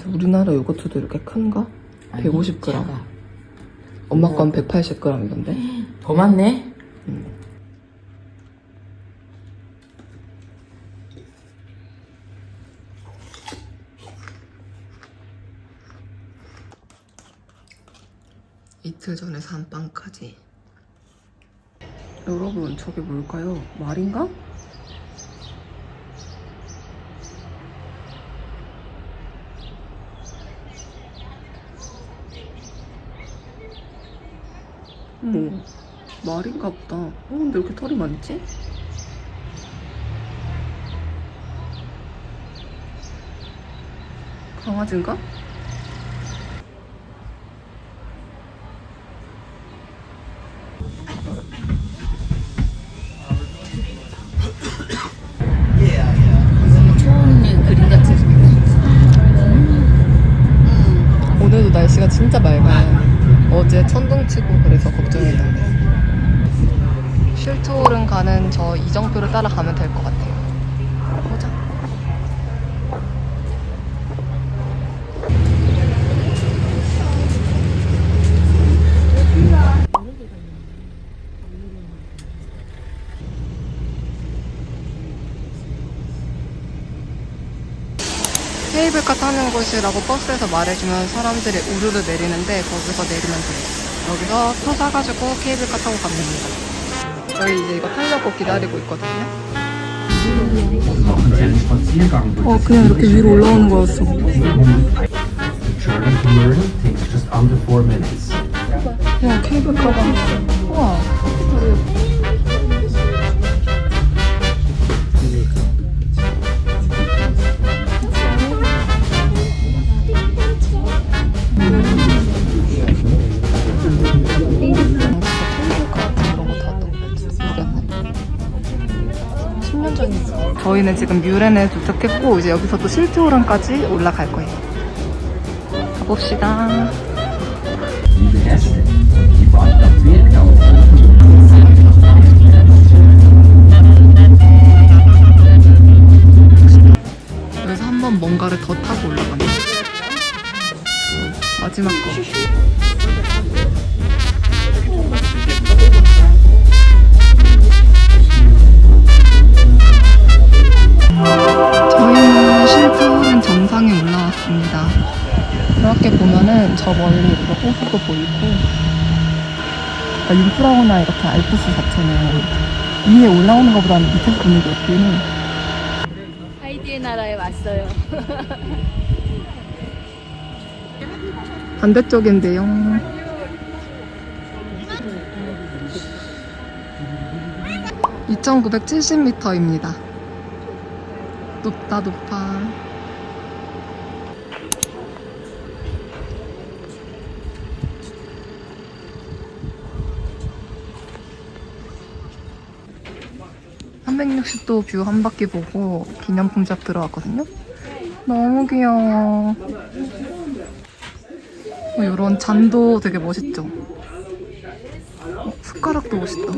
근데 우리나라 요거트도 이렇게 큰가? 아니, 150g. 작아. 엄마 건 180g이던데? 더 많네? 이틀 전에 산 빵까지. 여러분, 저게 뭘까요? 말인가? 어머, 말인가 보다. 어, 근데 이렇게 털이 많지? 강아지인가? 그림 같은 오늘도 날씨가 진짜 맑아요. 어제 천둥 치고 그래서 걱정했는데. 쉴트홀은 가는 저 이정표를 따라가면 될 것 같아요. 보자. 케이블카 타는 곳이라고 버스에서 말해주면 사람들이 우르르 내리는데 거기서 내리면 돼요. 여기서 표 사가지고 케이블카 타고 가면 됩니다. 저희 이제 이거 타려고 기다리고 있거든요. 어, 그냥 이렇게 위로 올라오는 거였어. Minutes. 와, 케이블카가. 우와. 저희는 지금 뮤렌에 도착했고 이제 여기서 또 실트오랑까지 올라갈 거예요. 가봅시다. 여기서 한번 뭔가를 더 타고 올라가네. 마지막 거. 그러니까 융프라우나 이렇게 알프스 자체는 위에 올라오는 것보다는 밑에서 보는 게 예쁘긴 해. 하이디의 나라에 왔어요. 반대쪽인데요. (2970m입니다) 높다 높아 (360도) 뷰 한 바퀴 보고 기념품 샵 들어왔거든요 너무 귀여워 이런 잔도 되게 멋있죠? 어, 숟가락도 멋있다.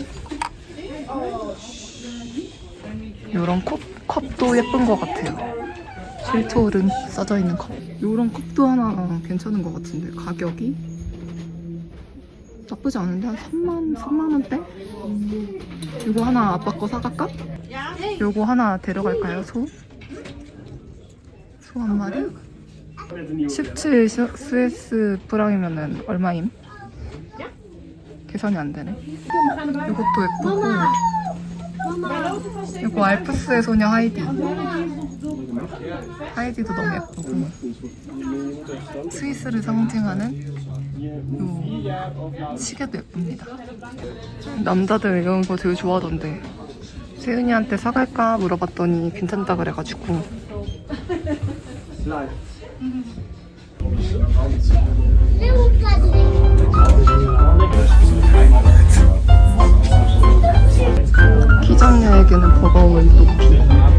이런 컵, 컵도 예쁜 것 같아요. 실토른 써져 있는 컵. 이런 컵도 하나 괜찮은 것 같은데 가격이 나쁘지 않은데 한 3만 3만 원대? 이거 하나 아빠 거 사갈까? 이거 하나 데려갈까요 소? 소 한 마리? 17 스- 스위스 프랑이면은 얼마임? 계산이 안 되네. 이것도 예쁘고. 이거 알프스의 소녀 하이디. 하이디도 너무 예쁘고. 스위스를 상징하는 요 시계도 예쁩니다. 남자들 이런 거 되게 좋아하던데. 세은이한테 사갈까 물어봤더니 괜찮다 그래가지고. 기장녀에게는 버거운 높이.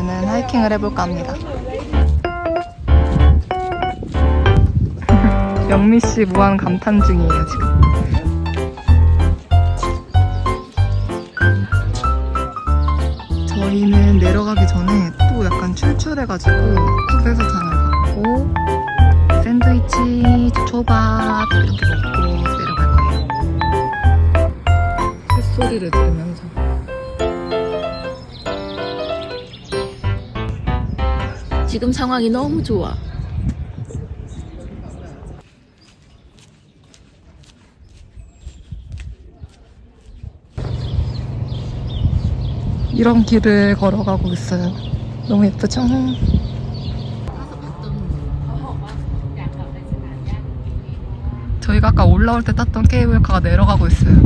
김멜발트까지는 하이킹을 해볼까 합니다. 영미 씨 무한 감탄 중이에요, 지금. 저희는 내려가기 전에 또 약간 출출해가지고 숲에서 장을 받고 샌드위치, 초밥 이렇게 먹고 내려갈 거예요. 새소리를 들으면서. 지금 상황이 너무 좋아. 이런 길을 걸어가고 있어요. 너무 예쁘죠? 저희가 아까 올라올 때 탔던 케이블카가 내려가고 있어요.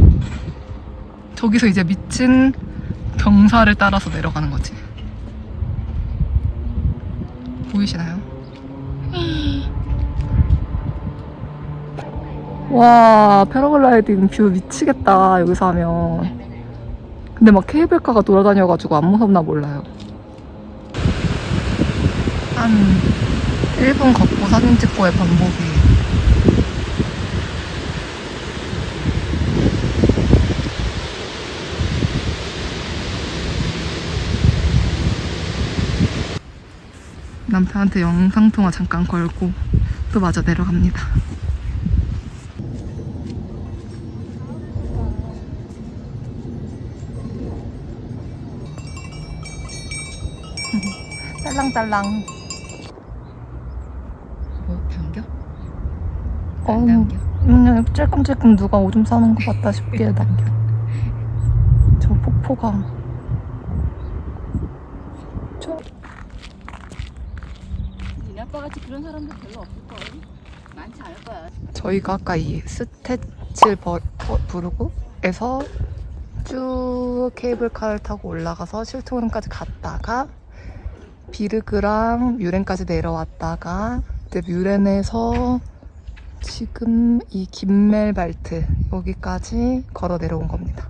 저기서 이제 미친 경사를 따라서 내려가는 거지. 보이시나요? 와, 패러글라이딩 뷰 미치겠다, 여기서 하면. 근데 막 케이블카가 돌아다녀가지고 안 무섭나 몰라요. 한 1분 걷고 사진 찍고의 반복이 남편한테 영상통화 잠깐 걸고 또 마저 내려갑니다. 딸랑딸랑. 뭐 당겨? 어, 당겨? 그냥 찔끔찔끔 누가 오줌 싸는 것 같다 싶게 남겨. 저 폭포가. 니네 아빠 같이 그런 사람들 별로 없을 걸. 많지 않을 거야. 저희가 아까 이 스태칠 버, 버, 부르고 에서 쭉 케이블카를 타고 올라가서 실토른까지 갔다가 비르그랑 뮤렌까지 내려왔다가 이제 뮤렌에서 지금 이 김멜발트 여기까지 걸어 내려온 겁니다.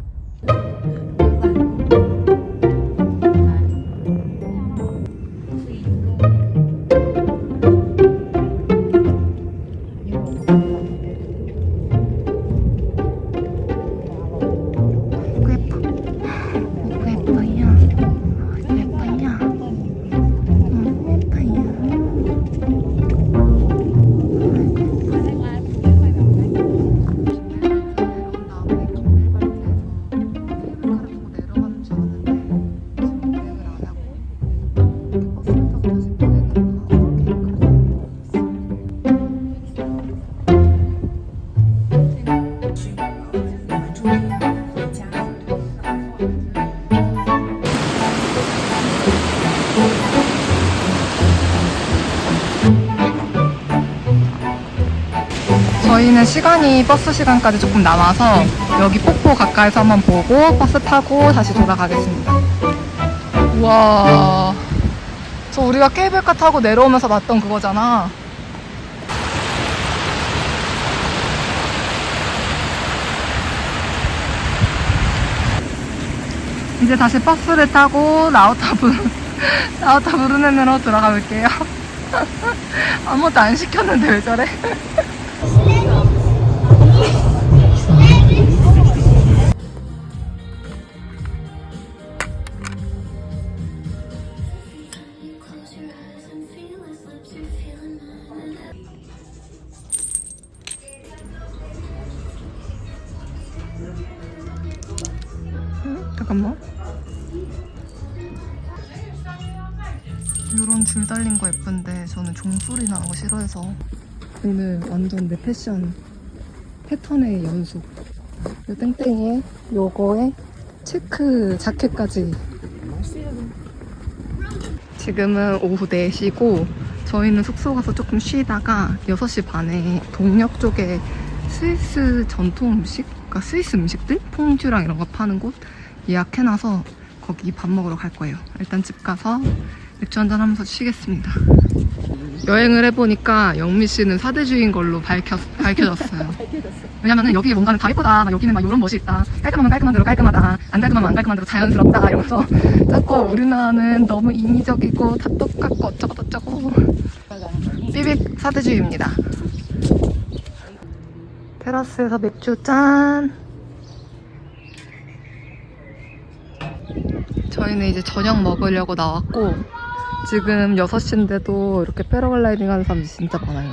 시간이 버스 시간까지 조금 남아서 여기 폭포 가까이서 한번 보고 버스 타고 다시 돌아가겠습니다. 우와. 저 우리가 케이블카 타고 내려오면서 봤던 그거잖아. 이제 다시 버스를 타고 라우타브, 라우타브르넨으로 들어가 볼게요. 아무것도 안 시켰는데 왜 저래? 잠깐만. 이런 줄 달린 거 예쁜데 저는 종소리 나는 거 싫어해서 오늘 완전 내 패션 패턴의 연속. 이 땡땡이에 요거에 체크 자켓까지. 지금은 오후 4시고 저희는 숙소 가서 조금 쉬다가 6시 반에 동역 쪽에 스위스 전통 음식, 그러니까 스위스 음식들? 퐁듀랑 이런 거 파는 곳 예약해놔서 거기 밥 먹으러 갈 거예요. 일단 집 가서 맥주 한잔 하면서 쉬겠습니다. 여행을 해보니까 영미 씨는 사대주의인 걸로 밝혔, 밝혀졌어요. 왜냐면은 여기 뭔가는 다 예쁘다. 막 여기는 막 이런 멋이 있다. 깔끔하면 깔끔한 대로 깔끔하다. 안 깔끔하면 안 깔끔한 대로 자연스럽다. 이러면서 자꾸 우리나라는 너무 인위적이고 다 똑같고 어쩌고 저쩌고. 삐빅 사대주의입니다. 테라스에서 맥주 짠. 저희는 이제 저녁 먹으려고 나왔고 지금 6시인데도 이렇게 패러글라이딩 하는 사람들이 진짜 많아요.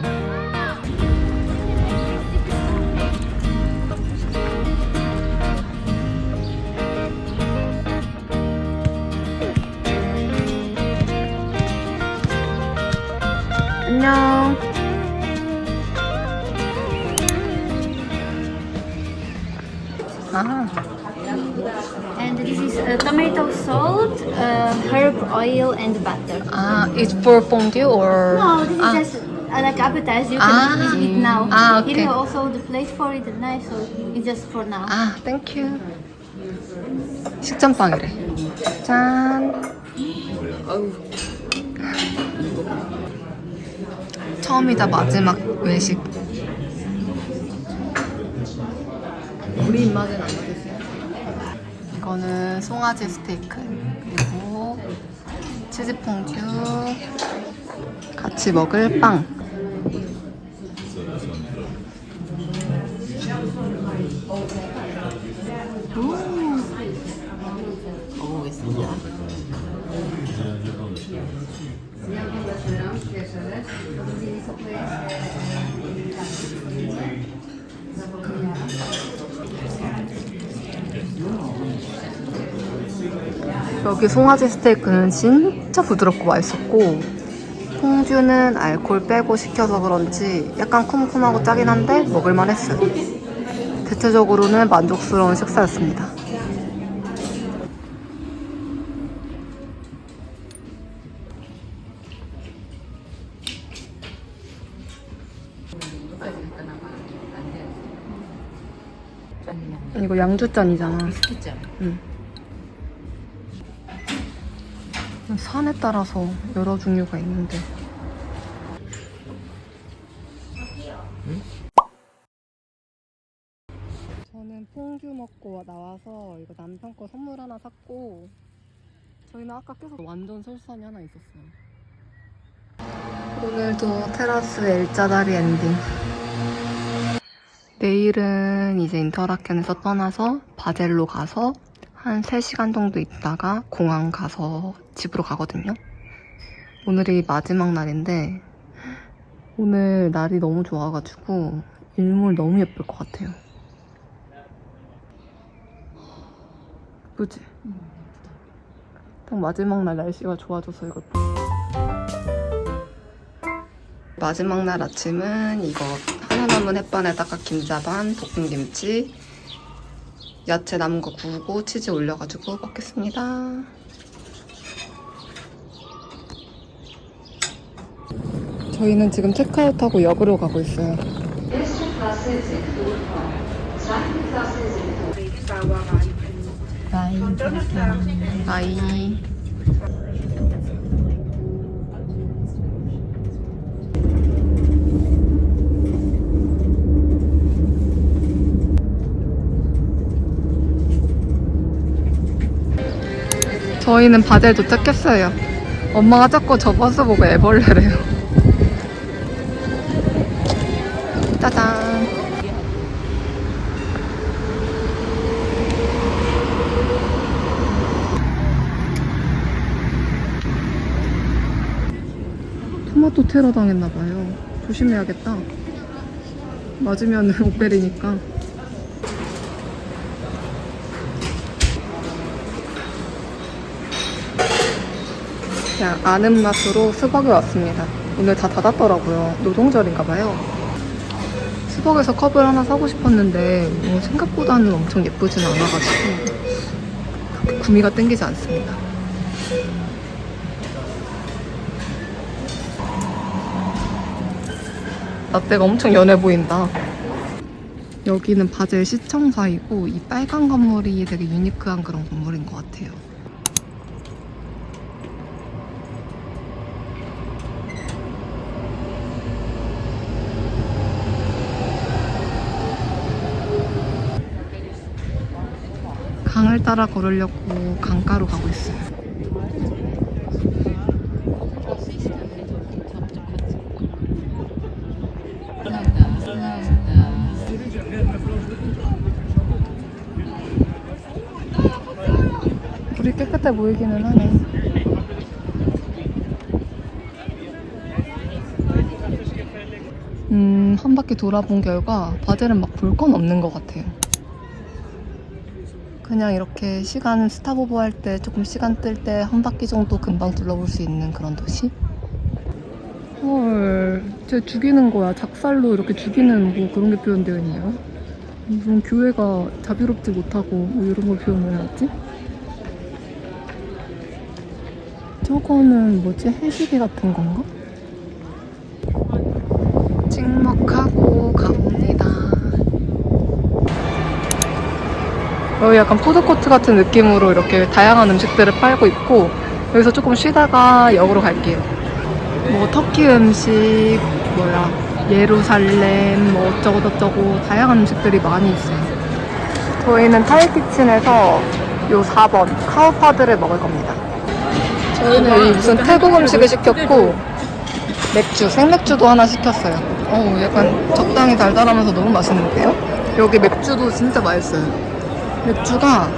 안녕. 아, And this is uh, tomato salt, uh, herb oil, and butter. 아, it's for fondue or? No, this is 아. just uh, like appetizer. You Ah. can eat it now. Ah, Here okay. you also the plate for it, and knife, so it's just for now. 아, 땡큐. 식전빵이래. 짠. 어우. 처음이자 마지막 외식. 우리 입맛엔 안 맞으세요? 이거는 송아지 스테이크. 그리고 치즈 퐁듀. 같이 먹을 빵. 여기 송아지 스테이크는 진짜 부드럽고 맛있었고 퐁듀는 알콜 빼고 시켜서 그런지 약간 쿰쿰하고 짜긴 한데 먹을만 했어요. 대체적으로는 만족스러운 식사였습니다. 이거 양주잔이잖아. 응. 산에 따라서 여러 종류가 있는데. 저는 퐁듀 먹고 나와서 이거 남편 거 선물 하나 샀고 저희는 아까 계속 완전 설산이 하나 있었어요. 오늘도 테라스 일자다리 엔딩. 내일은 이제 인터라켄에서 떠나서 바젤로 가서 한 3시간 정도 있다가 공항 가서 집으로 가거든요. 오늘이 마지막 날인데 오늘 날이 너무 좋아가지고 일몰 너무 예쁠 것 같아요. 그지? 딱 마지막 날 날씨가 좋아져서 이거 마지막 날 아침은 이거 하나 남은 햇반에다가 김자반, 볶음김치, 야채 남은 거 구우고 치즈 올려가지고 먹겠습니다. 저희는 지금 체크아웃하고 역으로 가고 있어요. 바이. 바이. 저희는 바젤 도착했어요. 엄마가 자꾸 저 버스 보고 애벌레래요. 토마토 테러 당했나봐요. 조심해야겠다. 맞으면 옥벨이니까. 그냥 아는 맛으로 수박에 왔습니다. 오늘 다 닫았더라고요. 노동절인가봐요. 수박에서 컵을 하나 사고 싶었는데 뭐 생각보다는 엄청 예쁘진 않아가지고 그렇게 구미가 땡기지 않습니다. 아, 라떼가 엄청 연해 보인다. 여기는 바젤 시청사이고 이 빨간 건물이 되게 유니크한 그런 건물인 것 같아요. 강을 따라 걸으려고 강가로 가고 있어요. 깨끗해 보이기는 하네. 음, 한 바퀴 돌아본 결과 바젤은 막 볼 건 없는 것 같아요. 그냥 이렇게 시간 스탑오버 할 때 조금 시간 뜰 때 한 바퀴 정도 금방 둘러볼 수 있는 그런 도시? 헐, 쟤 죽이는 거야. 작살로 이렇게 죽이는 뭐 그런 게 표현되어 있네요. 무슨 교회가 자비롭지 못하고 뭐 이런 걸 표현해놨지? 저거는 뭐지? 해시계 같은 건가? 찍먹하고 가봅니다. 여기 약간 푸드코트 같은 느낌으로 이렇게 다양한 음식들을 팔고 있고 여기서 조금 쉬다가 역으로 갈게요. 뭐 터키 음식, 뭐야 예루살렘, 뭐 어쩌고 저쩌고 다양한 음식들이 많이 있어요. 저희는 타이 키친에서 요 4번 카우파드를 먹을 겁니다. 저희는 이 무슨 태국 음식을 시켰고 맥주, 생맥주도 하나 시켰어요. 어, 약간 적당히 달달하면서 너무 맛있는데요? 여기 맥주도 진짜 맛있어요. 맥주가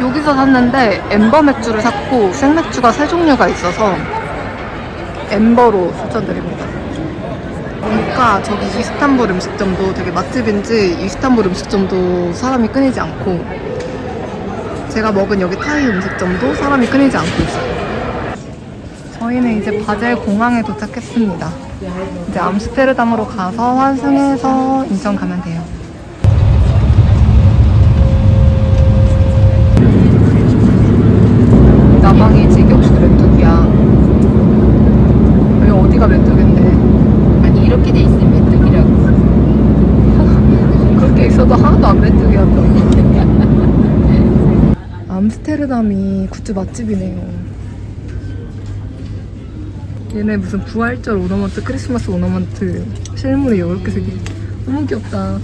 여기서 샀는데 엠버 맥주를 샀고 생맥주가 세 종류가 있어서 엠버로 추천드립니다. 보니까 저기 이스탄불 음식점도 되게 맛집인지 이스탄불 음식점도 사람이 끊이지 않고 제가 먹은 여기 타이 음식점도 사람이 끊이지 않고 있어요. 저희는 이제 바젤 공항에 도착했습니다. 이제 암스테르담으로 가서 환승해서 인천 가면 돼요. 나방이 직역수 메뚜기야. 여기 어디가 메뚜기인데? 아니 이렇게 돼 있으면 메뚜기라고. 그렇게 있어도 하나도 안 메뚜기였던 암스테르담이 굿즈 맛집이네요. 얘네 무슨 부활절 오너먼트, 크리스마스 오너먼트 실물이 이렇게 생긴 너무 귀엽다.